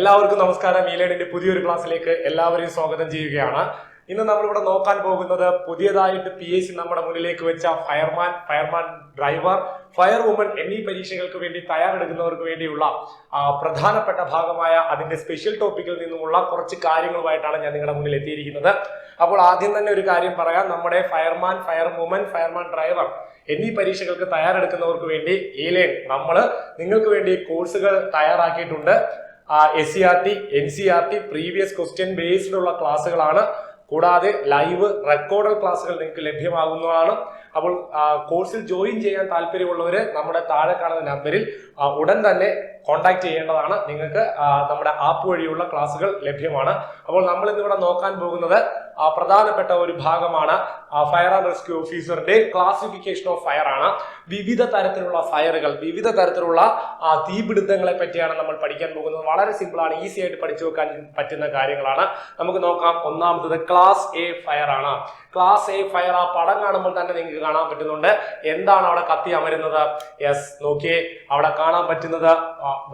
എല്ലാവർക്കും നമസ്കാരം. ഈലേഡിന്റെ പുതിയൊരു ക്ലാസ്സിലേക്ക് എല്ലാവരെയും സ്വാഗതം ചെയ്യുകയാണ്. ഇന്ന് നമ്മളിവിടെ നോക്കാൻ പോകുന്നത് പുതിയതായിട്ട് പി എസ് സി നമ്മുടെ മുന്നിലേക്ക് വെച്ച fireman fireman driver fire woman എന്നീ പരീക്ഷകൾക്ക് വേണ്ടി തയ്യാറെടുക്കുന്നവർക്ക് വേണ്ടിയുള്ള പ്രധാനപ്പെട്ട ഭാഗമായ അതിന്റെ സ്പെഷ്യൽ ടോപ്പിക്കിൽ നിന്നുമുള്ള കുറച്ച് കാര്യങ്ങളുമായിട്ടാണ് ഞാൻ നിങ്ങളുടെ മുന്നിൽ എത്തിയിരിക്കുന്നത്. അപ്പോൾ ആദ്യം തന്നെ ഒരു കാര്യം പറയാം. നമ്മുടെ fireman fire woman fireman driver എന്നീ പരീക്ഷകൾക്ക് തയ്യാറെടുക്കുന്നവർക്ക് വേണ്ടി ഈലേൺ നമ്മൾ നിങ്ങൾക്ക് വേണ്ടി കോഴ്സുകൾ തയ്യാറാക്കിയിട്ടുണ്ട്. S C R T N C R T previous question based ഉള്ള ക്ലാസ്സുകളാണ്. കൂടാതെ ലൈവ് റെക്കോർഡഡ് ക്ലാസ്സുകൾ നിങ്ങൾക്ക് ലഭ്യമാകുന്നതാണ്. അപ്പോൾ കോഴ്സിൽ ജോയിൻ ചെയ്യാൻ താല്പര്യമുള്ളവര് നമ്മുടെ താഴെ കാണുന്ന നമ്പറിൽ ഉടൻ തന്നെ കോൺടാക്ട് ചെയ്യേണ്ടതാണ്. നിങ്ങൾക്ക് നമ്മുടെ ആപ്പ് വഴിയുള്ള ക്ലാസ്സുകൾ ലഭ്യമാണ്. അപ്പോൾ നമ്മൾ ഇന്നിവിടെ നോക്കാൻ പോകുന്നത് പ്രധാനപ്പെട്ട ഒരു ഭാഗമാണ് ഫയർ ആൻഡ് റെസ്ക്യൂ ഓഫീസറിന്റെ ക്ലാസിഫിക്കേഷൻ ഓഫ് ഫയർ ആണ്. വിവിധ തരത്തിലുള്ള ഫയറുകൾ വിവിധ തരത്തിലുള്ള തീപിടുത്തങ്ങളെ പറ്റിയാണ് നമ്മൾ പഠിക്കാൻ പോകുന്നത്. വളരെ സിമ്പിൾ ആണ് ഈസി ആയിട്ട് പഠിച്ചു വെക്കാൻ പറ്റുന്ന കാര്യങ്ങളാണ്. നമുക്ക് നോക്കാം ഒന്നാമത്തത് ക്ലാസ് എ ഫയർ ആണ്. ക്ലാസ് എ ഫയർ ആ പടം കാണുമ്പോൾ തന്നെ നിങ്ങൾക്ക് കാണാൻ പറ്റുന്നുണ്ട്. എന്താണ് അവിടെ കത്തി അമരുന്നത്? യെസ് നോക്കിയേ അവിടെ കാണാൻ പറ്റുന്നത്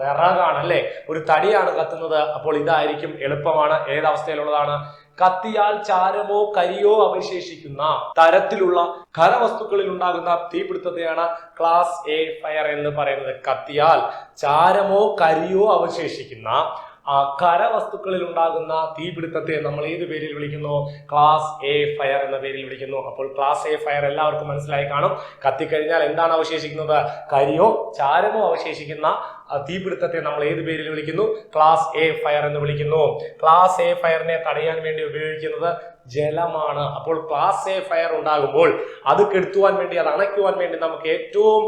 വിറകാണ് അല്ലേ? ഒരു തടിയാണ് കത്തുന്നത്. അപ്പോൾ ഇതായിരിക്കും എളുപ്പമാണ്. ഏതവസ്ഥയിലുള്ളതാണ്? കത്തിയാൽ ചാരമോ കരിയോ അവശേഷിക്കുന്ന തരത്തിലുള്ള ഖരവസ്തുക്കളിൽ ഉണ്ടാകുന്ന തീപിടുത്തത്തെയാണ് ക്ലാസ് എ ഫയർ എന്ന് പറയുന്നത്. കത്തിയാൽ ചാരമോ കരിയോ അവശേഷിക്കുന്ന ആ ഖരവസ്തുക്കളിൽ ഉണ്ടാകുന്ന തീപിടുത്തത്തെ നമ്മൾ ഏത് പേരിൽ വിളിക്കുന്നു? ക്ലാസ് എ ഫയർ എന്ന പേരിൽ വിളിക്കുന്നു. അപ്പോൾ ക്ലാസ് എ ഫയർ എല്ലാവർക്കും മനസ്സിലായി കാണും. കത്തിക്കഴിഞ്ഞാൽ എന്താണ് അവശേഷിക്കുന്നത്? കരിയോ ചാരമോ അവശേഷിക്കുന്ന തീപിടുത്തത്തെ നമ്മൾ ഏത് പേരിൽ വിളിക്കുന്നു? ക്ലാസ് എ ഫയർ എന്ന് വിളിക്കുന്നു. ക്ലാസ് എ ഫയറിനെ തടയാൻ വേണ്ടി ഉപയോഗിക്കുന്നത് ജലമാണ്. അപ്പോൾ എ ഫയർ ഉണ്ടാകുമ്പോൾ അത് കെടുത്തുവാൻ വേണ്ടി അത് അണയ്ക്കുവാൻ വേണ്ടി നമുക്ക് ഏറ്റവും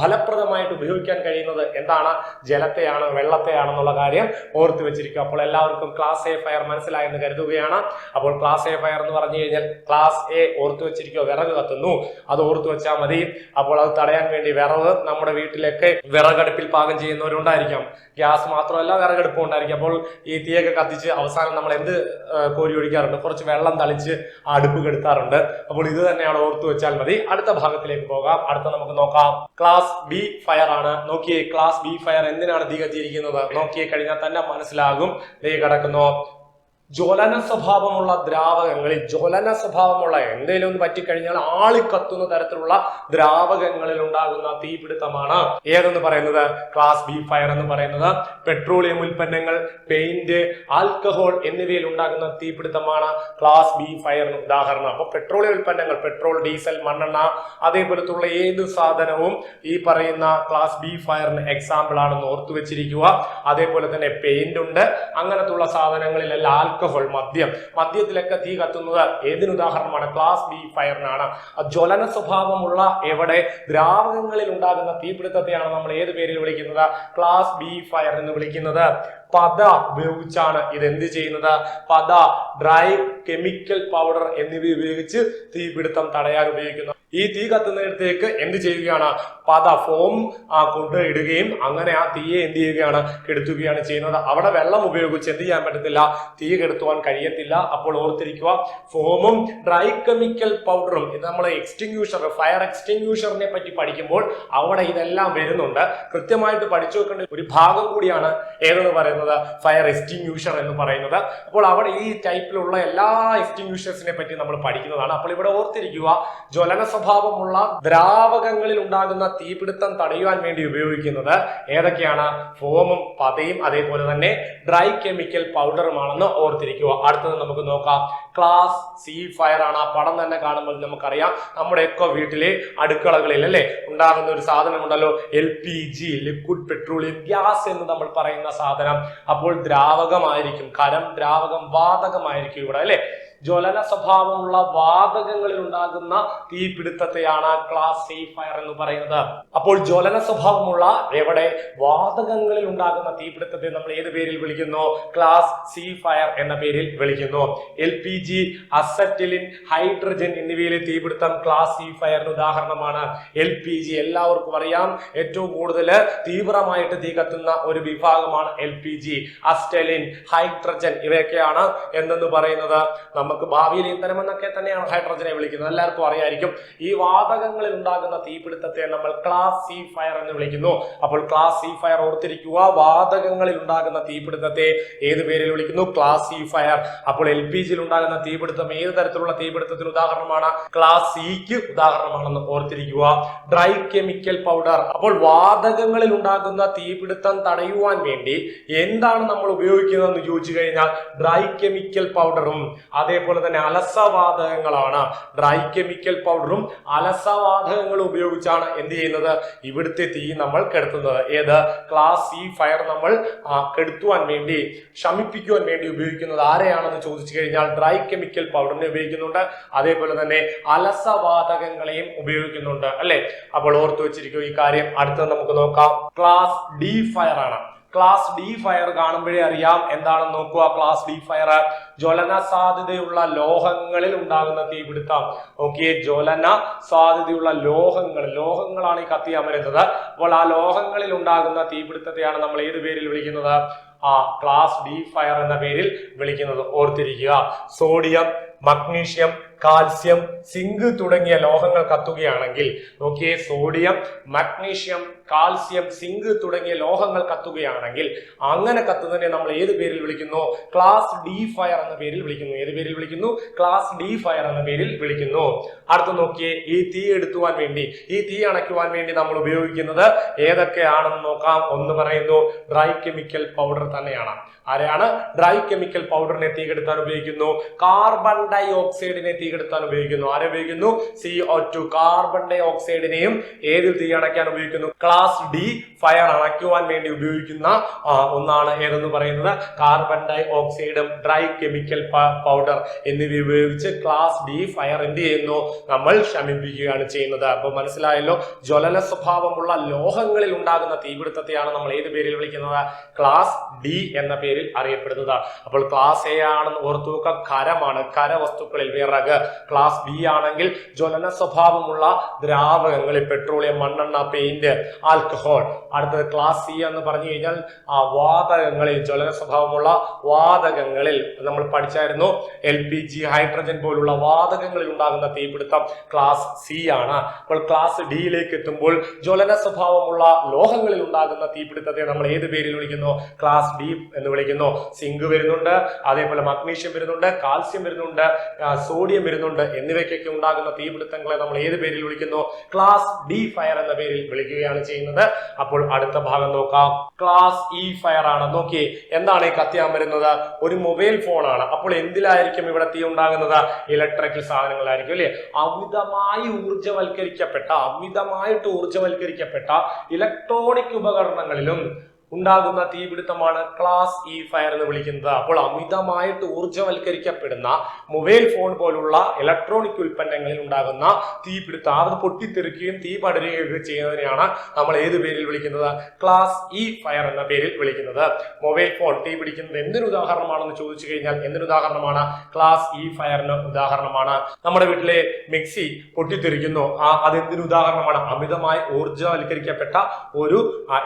ഫലപ്രദമായിട്ട് ഉപയോഗിക്കാൻ കഴിയുന്നത് എന്താണ്? ജലത്തെയാണ് വെള്ളത്തെയാണെന്നുള്ള കാര്യം ഓർത്ത് വെച്ചിരിക്കുക. അപ്പോൾ എല്ലാവർക്കും ക്ലാസ് എ ഫയർ മനസ്സിലായെന്ന് കരുതുകയാണ്. അപ്പോൾ ക്ലാസ് എ ഫയർ എന്ന് പറഞ്ഞു കഴിഞ്ഞാൽ ക്ലാസ് എ ഓർത്ത് വെച്ചിരിക്കുക വിറക് കത്തുന്നു. അത് ഓർത്ത് വെച്ചാൽ മതി. അപ്പോൾ അത് തടയാൻ വേണ്ടി വിറക് നമ്മുടെ വീട്ടിലൊക്കെ വിറകടുപ്പിൽ പാകം ചെയ്യുന്നവരുണ്ടായിരിക്കാം. ഗ്യാസ് മാത്രമല്ല വിറകടുപ്പും ഉണ്ടായിരിക്കും. അപ്പോൾ ഈ തീയൊക്കെ കത്തിച്ച് അവസാനം നമ്മൾ എന്ത് കോരി ഒഴിക്കാറുണ്ട്? കുറച്ച് വെള്ളം തളിച്ച് അടുപ്പ് കെടുത്താറുണ്ട് അപ്പോൾ ഇത് തന്നെയാണ് ഓർത്തു വെച്ചാൽ മതി. അടുത്ത ഭാഗത്തിലേക്ക് പോകാം. അടുത്ത നമുക്ക് നോക്കാം. ക്ലാസ് ബി ഫയർ ആണ്. നോക്കിയേ ക്ലാസ് ബി ഫയർ എന്തിനാണ് തീ കത്തിയിരിക്കുന്നത് നോക്കിയേ കഴിഞ്ഞാൽ തന്നെ മനസ്സിലാകും. തീ കിടക്കുന്നു. ജ്വലന സ്വഭാവമുള്ള ദ്രാവകങ്ങളിൽ ജ്വലന സ്വഭാവമുള്ള എന്തെങ്കിലും ഒന്ന് പറ്റിക്കഴിഞ്ഞാൽ ആളിക്കത്തുന്ന തരത്തിലുള്ള ദ്രാവകങ്ങളിൽ ഉണ്ടാകുന്ന തീപിടുത്തമാണ്. ഏതെന്ന് പറയുന്നത്? ക്ലാസ് ബി ഫയർ എന്ന് പറയുന്നത്. പെട്രോളിയം ഉൽപ്പന്നങ്ങൾ പെയിന്റ് ആൽക്കഹോൾ എന്നിവയിൽ ഉണ്ടാകുന്ന തീപിടുത്തമാണ് ക്ലാസ് ബി ഫയറിന് ഉദാഹരണം. അപ്പൊ പെട്രോളിയം ഉൽപ്പന്നങ്ങൾ പെട്രോൾ ഡീസൽ മണ്ണെണ്ണ അതേപോലത്തുള്ള ഏത് സാധനവും ഈ പറയുന്ന ക്ലാസ് ബി ഫയറിന് എക്സാമ്പിൾ ആണെന്ന് ഓർത്തു വെച്ചിരിക്കുക അതേപോലെ തന്നെ പെയിന്റ് ഉണ്ട്. അങ്ങനത്തുള്ള സാധനങ്ങളിലെല്ലാം ആൽക്കഹോൾ മദ്യം. മദ്യത്തിലൊക്കെ തീ കത്തുന്നത് ഏതിന് ഉദാഹരണമാണ്? ക്ലാസ് ബി ഫയറിനാണ് ജ്വലന സ്വഭാവമുള്ള എവിടെ? ദ്രാവകങ്ങളിൽ ഉണ്ടാകുന്ന തീപിടുത്തത്തെയാണ് നമ്മൾ ഏത് പേരിൽ വിളിക്കുന്നത്? ക്ലാസ് ബി ഫയർ എന്ന് വിളിക്കുന്നത്. പത ഉപയോഗിച്ചാണ് ഇത് എന്ത് ചെയ്യുന്നത്? പത ഡ്രൈ കെമിക്കൽ പൗഡർ എന്നിവ ഉപയോഗിച്ച് തീപിടുത്തം തടയാൻ ഉപയോഗിക്കുന്നു. ഈ തീ കത്തുന്നിടത്തേക്ക് എന്ത് ചെയ്യുകയാണ്? പത ഫോം ആ കൊണ്ട് ഇടുകയും അങ്ങനെ ആ തീയെ എന്ത് ചെയ്യുകയാണ്? കെടുത്തുകയാണ് ചെയ്യുന്നത്. അവിടെ വെള്ളം ഉപയോഗിച്ച് എന്ത് ചെയ്യാൻ പറ്റത്തില്ല? തീ കെടുത്തുവാൻ കഴിയത്തില്ല. അപ്പോൾ ഓർത്തിരിക്കുക ഫോമും ഡ്രൈ കെമിക്കൽ പൗഡറും ഇത് നമ്മൾ എക്സ്റ്റിങ്യൂഷർ ഫയർ എക്സ്റ്റിങ്യൂഷറിനെ പറ്റി പഠിക്കുമ്പോൾ അവിടെ ഇതെല്ലാം വരുന്നുണ്ട്. കൃത്യമായിട്ട് പഠിച്ചു വെക്കേണ്ട ഒരു ഭാഗം കൂടിയാണ് ഏതെന്ന് പറയുന്നത്? ഫയർ എക്സ്റ്റിങ്യൂഷർ എന്ന് പറയുന്നത്. അപ്പോൾ അവിടെ ഈ ടൈപ്പിലുള്ള എല്ലാ എക്സ്റ്റിങ്യൂഷേഴ്സിനെ പറ്റി നമ്മൾ പഠിക്കുന്നതാണ്. അപ്പോൾ ഇവിടെ ഓർത്തിരിക്കുക ജ്വലന സ്വഭാവമുള്ള ദ്രാവകങ്ങളിൽ ഉണ്ടാകുന്ന തീപിടുത്തം തടയുവാൻ വേണ്ടി ഉപയോഗിക്കുന്നത് ഏതൊക്കെയാണ്? ഫോമും പതയും അതേപോലെ തന്നെ ഡ്രൈ കെമിക്കൽ പൗഡറുമാണെന്ന് ഓർത്തിരിക്കുക. അടുത്തത് നമുക്ക് നോക്കാം. ക്ലാസ് സി ഫയർ ആണ്. ആ പടം തന്നെ കാണുമ്പോൾ നമുക്കറിയാം. നമ്മുടെയൊക്കെ വീട്ടിലെ അടുക്കളകളിൽ അല്ലേ? ഉണ്ടാകുന്ന ഒരു സാധനമുണ്ടല്ലോ. L P G liquid petroleum gas എന്ന് നമ്മൾ പറയുന്ന സാധനം. അപ്പോൾ ദ്രാവകമായിരിക്കും കരം ദ്രാവകം വാതകമായിരിക്കും ഇവിടെ അല്ലെ? ജ്വലന സ്വഭാവമുള്ള വാതകങ്ങളിൽ ഉണ്ടാകുന്ന തീപിടുത്തത്തെയാണ് ക്ലാസ് സി ഫയർ എന്ന് പറയുന്നത്. അപ്പോൾ ജ്വലന സ്വഭാവമുള്ള എവിടെ? വാതകങ്ങളിൽ ഉണ്ടാകുന്ന തീപിടുത്തത്തെ നമ്മൾ ഏത് പേരിൽ വിളിക്കുന്നു? ക്ലാസ് സി ഫയർ എന്ന പേരിൽ വിളിക്കുന്നു. L P G acetylene hydrogen എന്നിവയിലെ തീപിടുത്തം ക്ലാസ് സി ഫയറിന് ഉദാഹരണമാണ്. എൽ പി ജി എല്ലാവർക്കും അറിയാം. ഏറ്റവും കൂടുതൽ തീവ്രമായിട്ട് തീ കത്തുന്ന ഒരു വിഭാഗമാണ് L P G acetylene hydrogen ഇവയൊക്കെയാണ്. എന്തെന്ന് പറയുന്നത്? നമുക്ക് നമുക്ക് ഭാവിയിൽ ഇന്ധനം എന്നൊക്കെ തന്നെയാണ് ഹൈഡ്രജനെ വിളിക്കുന്നത്. എല്ലാവർക്കും അറിയായിരിക്കും ഈ വാതകങ്ങളിൽ ഉണ്ടാകുന്ന തീപിടുത്തത്തെ നമ്മൾ ക്ലാസ് സി ഫയർ എന്ന് വിളിക്കുന്നു. അപ്പോൾ ക്ലാസ് സി ഫയർ ഓർത്തിരിക്കുക വാതകങ്ങളിൽ ഉണ്ടാകുന്ന തീപിടുത്തത്തെ ഏത് പേരിൽ വിളിക്കുന്നു? ക്ലാസ് സി ഫയർ അപ്പോൾ എൽ പി ജിയിൽ ഉണ്ടാകുന്ന തീപിടുത്തം ഏത് തരത്തിലുള്ള തീപിടുത്തത്തിന് ഉദാഹരണമാണ്? ക്ലാസ് സിക്ക് ഉദാഹരണമാണെന്ന് ഓർത്തിരിക്കുക. ഡ്രൈ കെമിക്കൽ പൗഡർ അപ്പോൾ വാതകങ്ങളിൽ ഉണ്ടാകുന്ന തീപിടുത്തം തടയുവാൻ വേണ്ടി എന്താണ് നമ്മൾ ഉപയോഗിക്കുന്നതെന്ന് ചോദിച്ചു കഴിഞ്ഞാൽ ഡ്രൈ കെമിക്കൽ പൗഡറും അതേപോലെ തന്നെ അലസവാതകങ്ങളാണ്. ഡ്രൈ കെമിക്കൽ പൗഡറും അലസവാതകങ്ങൾ ഉപയോഗിച്ചാണ് എന്ത് ചെയ്യുന്നത്? ഇവിടുത്തെ തീ നമ്മൾ കെടുത്തുന്നത്. ഏത്? ക്ലാസ് സി ഫയർ നമ്മൾ കെടുത്തുവാൻ വേണ്ടി ശമിപ്പിക്കുവാൻ വേണ്ടി ഉപയോഗിക്കുന്നത് ആരെയാണെന്ന് ചോദിച്ചു കഴിഞ്ഞാൽ ഡ്രൈ കെമിക്കൽ പൗഡറിനെ ഉപയോഗിക്കുന്നുണ്ട്. അതേപോലെ തന്നെ അലസവാതകങ്ങളെയും ഉപയോഗിക്കുന്നുണ്ട്. അല്ലെ? അപ്പോൾ ഓർത്തു വെച്ചിരിക്കും ഈ കാര്യം. അടുത്തത് നമുക്ക് നോക്കാം. ക്ലാസ് ഡി ഫയർ ആണ്. ക്ലാസ് ഡി ഫയർ കാണുമ്പോഴേ അറിയാം എന്താണെന്ന് നോക്കുക. ക്ലാസ് ഡി ഫയർ ജ്വലന സാധ്യതയുള്ള ലോഹങ്ങളിൽ ഉണ്ടാകുന്ന തീപിടുത്തം. ഓക്കെ ജ്വലന സാധ്യതയുള്ള ലോഹങ്ങൾ ലോഹങ്ങളാണ് ഈ കത്തി അമരുന്നത്. അപ്പോൾ ആ ലോഹങ്ങളിൽ ഉണ്ടാകുന്ന തീപിടുത്തത്തെയാണ് നമ്മൾ ഏത് പേരിൽ വിളിക്കുന്നത്? ആ ക്ലാസ് ഡി ഫയർ എന്ന പേരിൽ വിളിക്കുന്നത് ഓർത്തിരിക്കുക. സോഡിയം മഗ്നീഷ്യം കാൽസ്യം സിങ്ക് തുടങ്ങിയ ലോഹങ്ങൾ കത്തുകയാണെങ്കിൽ നോക്കിയേ സോഡിയം മഗ്നീഷ്യം കാൽസ്യം സിങ്ക് തുടങ്ങിയ ലോഹങ്ങൾ കത്തുകയാണെങ്കിൽ അങ്ങനെ കത്തുന്നതിനെ നമ്മൾ ഏത് പേരിൽ വിളിക്കുന്നു? ക്ലാസ് ഡി ഫയർ എന്ന പേരിൽ വിളിക്കുന്നു. ഏത് പേരിൽ വിളിക്കുന്നു? ക്ലാസ് ഡി ഫയർ എന്ന പേരിൽ വിളിക്കുന്നു. അടുത്ത് നോക്കിയേ ഈ തീ എടുത്തുവാൻ വേണ്ടി ഈ തീ അണയ്ക്കുവാൻ വേണ്ടി നമ്മൾ ഉപയോഗിക്കുന്നത് ഏതൊക്കെയാണെന്ന് നോക്കാം. ഒന്ന് പറയുന്നു ഡ്രൈ കെമിക്കൽ പൗഡർ തന്നെയാണ്. ആരെയാണ്? ഡ്രൈ കെമിക്കൽ പൗഡറിനെ തീ കെടുത്താൻ ഉപയോഗിക്കുന്നു. കാർബൺ ഡൈ ഓക്സൈഡിനെ തീ കെടുത്താൻ ഉപയോഗിക്കുന്നു. ആരെ ഉപയോഗിക്കുന്നു? സി ഒ ടു കാർബൺ ഡൈ ഓക്സൈഡിനെയും ഏതിൽ തീ അണയ്ക്കാൻ ഉപയോഗിക്കുന്നു? ക്ലാസ് ഡി ഫയർ അണയ്ക്കുവാൻ വേണ്ടി ഉപയോഗിക്കുന്ന ഒന്നാണ് ഏതെന്ന് പറയുന്നത്? കാർബൺ ഡൈ ഓക്സൈഡും ഡ്രൈ കെമിക്കൽ പൗഡർ എന്നിവ ഉപയോഗിച്ച് ക്ലാസ് ഡി ഫയർ എന്ത് ചെയ്യുന്നു? നമ്മൾ ശമിപ്പിക്കുകയാണ് ചെയ്യുന്നത്. അപ്പൊ മനസ്സിലായല്ലോ? ജ്വലന സ്വഭാവമുള്ള ലോഹങ്ങളിൽ ഉണ്ടാകുന്ന തീപിടുത്തത്തെയാണ് നമ്മൾ ഏത് പേരിൽ വിളിക്കുന്നത്? ക്ലാസ് ഡി എന്ന പേരിൽ അറിയപ്പെടുന്നത്. അപ്പോൾ ക്ലാസ് എ ആണെന്ന് ഓർത്തു വെക്കുക ഖരമാണ് ഖരവസ്തുക്കളിൽ വിറക്. ക്ലാസ് ബി ആണെങ്കിൽ ജ്വലന സ്വഭാവമുള്ള ദ്രാവകങ്ങളിൽ പെട്രോളിയം മണ്ണെണ്ണ പെയിന്റ് ആൽക്കഹോൾ. അടുത്തത് ക്ലാസ് സി എന്ന് പറഞ്ഞു കഴിഞ്ഞാൽ ആ വാതകങ്ങളിൽ ജ്വലന സ്വഭാവമുള്ള വാതകങ്ങളിൽ നമ്മൾ പഠിച്ചായിരുന്നു. എൽ പി ജി ഹൈഡ്രജൻ പോലുള്ള വാതകങ്ങളിൽ ഉണ്ടാകുന്ന തീപിടുത്തം ക്ലാസ് സി ആണ്. അപ്പോൾ ക്ലാസ് ഡിയിലേക്ക് എത്തുമ്പോൾ ജ്വലന സ്വഭാവമുള്ള ലോഹങ്ങളിൽ ഉണ്ടാകുന്ന തീപിടുത്തത്തെ നമ്മൾ ഏത് പേരിൽ വിളിക്കുന്നു? ക്ലാസ് ഡി എന്ന് വിളിക്കുന്നു. സിങ്ക് വരുന്നുണ്ട് അതേപോലെ മഗ്നീഷ്യം വരുന്നുണ്ട് കാൽസ്യം വരുന്നുണ്ട് സോഡിയം വരുന്നുണ്ട് എന്നിവയ്ക്കൊക്കെ ഉണ്ടാകുന്ന തീപിടുത്തങ്ങളെ നമ്മൾ ഏത് പേരിൽ വിളിക്കുന്നു? ക്ലാസ് ഡി ഫയർ എന്ന പേരിൽ വിളിക്കുകയാണ് ചെയ്യുന്നത്. അപ്പോൾ അടുത്ത ഭാഗം നോക്കാം. ക്ലാസ് ഇ ഫയർ ആണ്. നോക്കി എന്താണ് ഈ കത്തിയാൻ വരുന്നത്? ഒരു മൊബൈൽ ഫോണാണ് അപ്പോൾ എന്തിലായിരിക്കും ഇവിടെ തീ ഉണ്ടാകുന്നത്? ഇലക്ട്രിക്കൽ സാധനങ്ങളായിരിക്കും അല്ലെ? അമിതമായി ഊർജവൽക്കരിക്കപ്പെട്ട അമിതമായിട്ട് ഊർജവൽക്കരിക്കപ്പെട്ട ഇലക്ട്രോണിക് ഉപകരണങ്ങളിലും ഉണ്ടാകുന്ന തീപിടുത്തമാണ് ക്ലാസ് ഇ ഫയർ എന്ന് വിളിക്കുന്നത്. അപ്പോൾ അമിതമായിട്ട് ഊർജവൽക്കരിക്കപ്പെടുന്ന മൊബൈൽ ഫോൺ പോലുള്ള ഇലക്ട്രോണിക് ഉൽപ്പന്നങ്ങളിൽ ഉണ്ടാകുന്ന തീപിടുത്തം അത് പൊട്ടിത്തെറിക്കുകയും തീ പടരുകയും ചെയ്യുന്നതിനെയാണ് നമ്മൾ ഏത് പേരിൽ വിളിക്കുന്നത്? ക്ലാസ് ഇ ഫയർ എന്ന പേരിൽ വിളിക്കുന്നത്. മൊബൈൽ ഫോൺ തീ പിടിക്കുന്നത് എന്തിനു ഉദാഹരണമാണെന്ന് ചോദിച്ചു കഴിഞ്ഞാൽ എന്തിനു ഉദാഹരണമാണ്? ക്ലാസ് ഇ ഫയറിന് ഉദാഹരണമാണ്. നമ്മുടെ വീട്ടിലെ മിക്സി പൊട്ടിത്തെറിക്കുന്നു. ആ അതെന്തിനു ഉദാഹരണമാണ്? അമിതമായി ഊർജവൽക്കരിക്കപ്പെട്ട ഒരു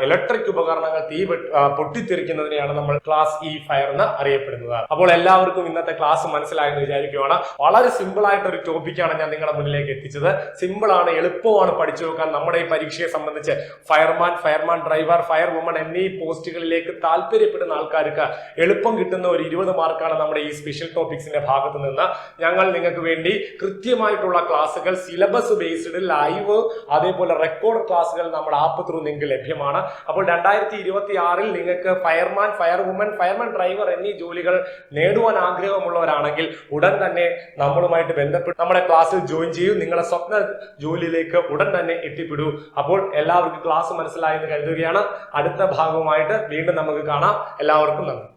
ഇലക്ട്രിക് ഉപകരണങ്ങൾ തീ ആ, പൊട്ടിത്തെറിക്കുന്നതിനെയാണ് നമ്മൾ ക്ലാസ് ഇ ഫയർ എന്ന് അറിയപ്പെടുന്നത്. അപ്പോൾ എല്ലാവർക്കും ഇന്നത്തെ ക്ലാസ് മനസ്സിലായെന്ന് വിചാരിക്കുകയാണ് വളരെ സിമ്പിൾ ആയിട്ട് ഒരു ടോപ്പിക്കാണ് ഞാൻ നിങ്ങളുടെ മുന്നിലേക്ക് എത്തിച്ചത്. സിമ്പിൾ ആണ് എളുപ്പമാണ് പഠിച്ചു നോക്കാൻ നമ്മുടെ ഈ പരീക്ഷയെ സംബന്ധിച്ച്. Fireman fireman driver fire woman എന്നീ പോസ്റ്റുകളിലേക്ക് താല്പര്യപ്പെടുന്ന ആൾക്കാർക്ക് എളുപ്പം കിട്ടുന്ന ഒരു ഇരുപത് മാർക്കാണ് നമ്മുടെ ഈ സ്പെഷ്യൽ ടോപ്പിക്സിന്റെ ഭാഗത്ത് നിന്ന്. ഞങ്ങൾ നിങ്ങൾക്ക് വേണ്ടി കൃത്യമായിട്ടുള്ള ക്ലാസ്സുകൾ സിലബസ് ബേസ്ഡ് ലൈവ് അതേപോലെ റെക്കോർഡ് ക്ലാസ്സുകൾ നമ്മുടെ ആപ്പ് ത്രൂ നിങ്ങൾക്ക് ലഭ്യമാണ്. അപ്പോൾ രണ്ടായിരത്തി ഇരുപത്തി ആറിൽ നിങ്ങൾക്ക് fireman fire woman fireman driver എന്നീ ജോലികൾ നേടുവാൻ ആഗ്രഹമുള്ളവരാണെങ്കിൽ ഉടൻ തന്നെ നമ്മളുമായിട്ട് ബന്ധപ്പെട്ട് നമ്മുടെ ക്ലാസ്സിൽ ജോയിൻ ചെയ്യൂ. നിങ്ങളുടെ സ്വപ്ന ജോലിയിലേക്ക് ഉടൻ തന്നെ എത്തിപ്പെടൂ. അപ്പോൾ എല്ലാവർക്കും ക്ലാസ് മനസ്സിലായെന്ന് കരുതുകയാണ്. അടുത്ത ഭാഗവുമായിട്ട് വീണ്ടും നമുക്ക് കാണാം. എല്ലാവർക്കും നന്ദി.